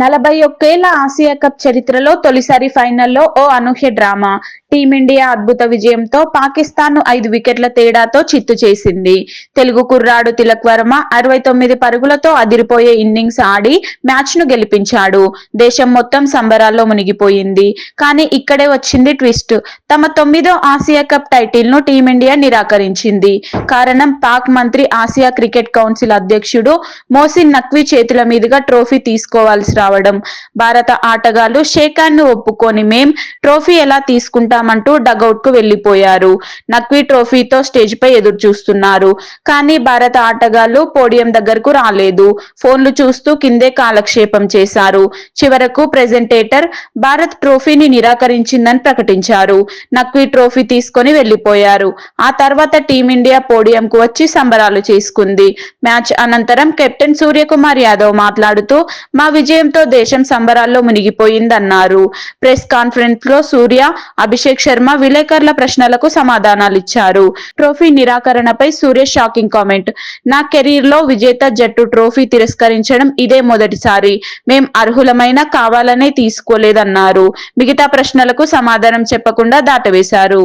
నలభై ఒక్కేళ్ళ Asia cup చరిత్రలో తొలిసారి ఫైనల్లో ఓ అనూహ్య డ్రామా. టీమిండియా అద్భుత విజయంతో పాకిస్తాన్ను ఐదు వికెట్ల తేడాతో చిత్తు చేసింది. తెలుగు కుర్రాడు తిలక్ వర్మ అరవై తొమ్మిది పరుగులతో అదిరిపోయే ఇన్నింగ్స్ ఆడి మ్యాచ్ను గెలిపించాడు. దేశం మొత్తం సంబరాల్లో మునిగిపోయింది. కానీ ఇక్కడే వచ్చింది ట్విస్ట్. తమ తొమ్మిదో ఆసియా కప్ టైటిల్ను టీమిండియా నిరాకరించింది. కారణం పాక్ మంత్రి ఆసియా క్రికెట్ కౌన్సిల్ అధ్యక్షుడు మోసిన్ నక్వీ చేతుల మీదుగా ట్రోఫీ తీసుకోవాల్సి రావడం. భారత ఆటగాళ్ళు షేకాన్ను ఒప్పుకొని మేం ట్రోఫీ ఎలా తీసుకుంటామంటూ డగౌట్కు వెళ్ళిపోయారు నక్వీ ట్రోఫీతో స్టేజ్ పై ఎదురు చూస్తున్నారు. కానీ భారత ఆటగాళ్ళు పోడియం దగ్గరకు రాలేదు. ఫోన్లు చూస్తూ కిందే కాలక్షేపం చేశారు. చివరకు ప్రెజెంటేటర్ భారత్ ట్రోఫీని నిరాకరించిందని ప్రకటించారు. నక్వీ ట్రోఫీ తీసుకొని వెళ్ళిపోయారు ఆ తర్వాత టీమిండియా పోడియం కు వచ్చి సంబరాలు చేసుకుంది. మ్యాచ్ అనంతరం కెప్టెన్ సూర్యకుమార్ యాదవ్ మాట్లాడుతూ మా విజయం విజయంతో దేశం సంబరాల్లో మునిగిపోయిందన్నారు. ప్రెస్ కాన్ఫరెన్స్లో సూర్య అభిషేక్ శర్మ విలేకరుల ప్రశ్నలకు సమాధానాలిచ్చారు. ట్రోఫీ నిరాకరణపై సూర్య షాకింగ్ కామెంట్. నా కెరీర్లో విజేత జట్టు ట్రోఫీ తిరస్కరించడం ఇదే మొదటిసారి. మేం అర్హులమైన కావాలనే తీసుకోలేదన్నారు. మిగతా ప్రశ్నలకు సమాధానం చెప్పకుండా దాటవేశారు.